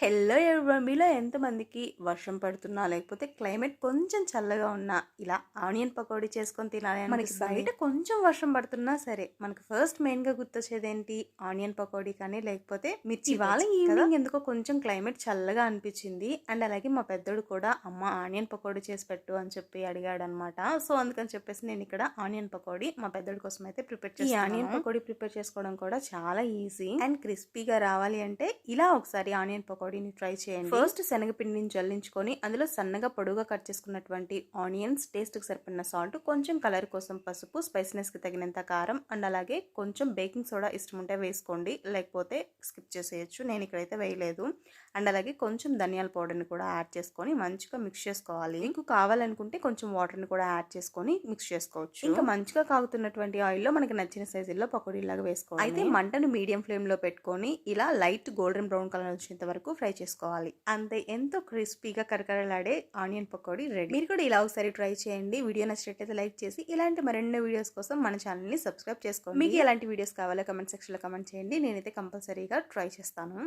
Hello everyone మీలో ఎంతమందికి వర్షం పడుతున్నా లేకపోతే క్లైమేట్ కొంచెం చల్లగా ఉన్నా ఇలా ఆనియన్ పకోడీ చేసుకొని తినాలి మనకి బయట కొంచెం వర్షం పడుతున్నా సరే మనకు ఫస్ట్ మెయిన్గా గుర్తొచ్చేది ఏంటి ఆనియన్ పకోడీ కానీ లేకపోతే మిర్చి ఇవాళ ఈవినింగ్ ఎందుకో కొంచెం క్లైమేట్ చల్లగా అనిపించింది. అండ్ అలాగే మా పెద్దోడు కూడా అమ్మ ఆనియన్ పకోడీ చేసి పెట్టు అని చెప్పి అడిగాడు అనమాట సో అందుకని చెప్పేసి నేను ఇక్కడ ఆనియన్ పకోడీ మా పెద్దోడి కోసం అయితే ప్రిపేర్ చేసి ఆనియన్ పకోడీ ప్రిపేర్ చేసుకోవడం కూడా చాలా ఈజీ. అండ్ క్రిస్పీగా రావాలి అంటే ఇలా ఒకసారి ఆనియన్ పకోడీని ట్రై చేయండి. ఫస్ట్ శనగపిండిని జల్లించుకొని అందులో సన్నగా పొడుగా కట్ చేసుకున్నటువంటి ఆనియన్స్ టేస్ట్కి సరిపడిన సాల్ట్ కొంచెం కలర్ కోసం పసుపు స్పైసీనెస్కి తగినంత కారం అండ్ అలాగే కొంచెం బేకింగ్ సోడా ఇష్టం ఉంటే వేసుకోండి. లేకపోతే స్కిప్ చేసేయచ్చు. నేను ఇక్కడైతే వేయలేదు. అండ్ అలాగే కొంచెం ధనియాల పౌడర్ని కూడా యాడ్ చేసుకొని మంచిగా మిక్స్ చేసుకోవాలి. మీకు కావాలనుకుంటే కొంచెం వాటర్ని కూడా యాడ్ చేసుకొని మిక్స్ చేసుకోవచ్చు. ఇంకా మంచిగా కాగుతున్నటువంటి ఆయిల్లో మనకి నచ్చిన సైజుల్లో పకోడీలాగా వేసుకోవాలి. అయితే మంటను మీడియం ఫ్లేమ్లో పెట్టుకొని ఇలా లైట్ గోల్డెన్ బ్రౌన్ కలర్ వచ్చేంత వరకు ఫ్రై చేసుకోవాలి. అంతే ఎంతో క్రిస్పీగా కరకరలాడే ఆనియన్ పకోడీ రెడీ. మీరు కూడా ఇలా ఒకసారి ట్రై చేయండి. వీడియో నచ్చినట్లయితే లైక్ చేసి ఇలాంటి మరెన్నో వీడియోస్ కోసం మన ఛానల్ని సబ్స్క్రైబ్ చేసుకోండి. మీకు ఎలాంటి వీడియోస్ కావాలో కమెంట్ సెక్షన్లో కమెంట్ చేయండి. నేనైతే కంపల్సరీగా ట్రై చేస్తాను.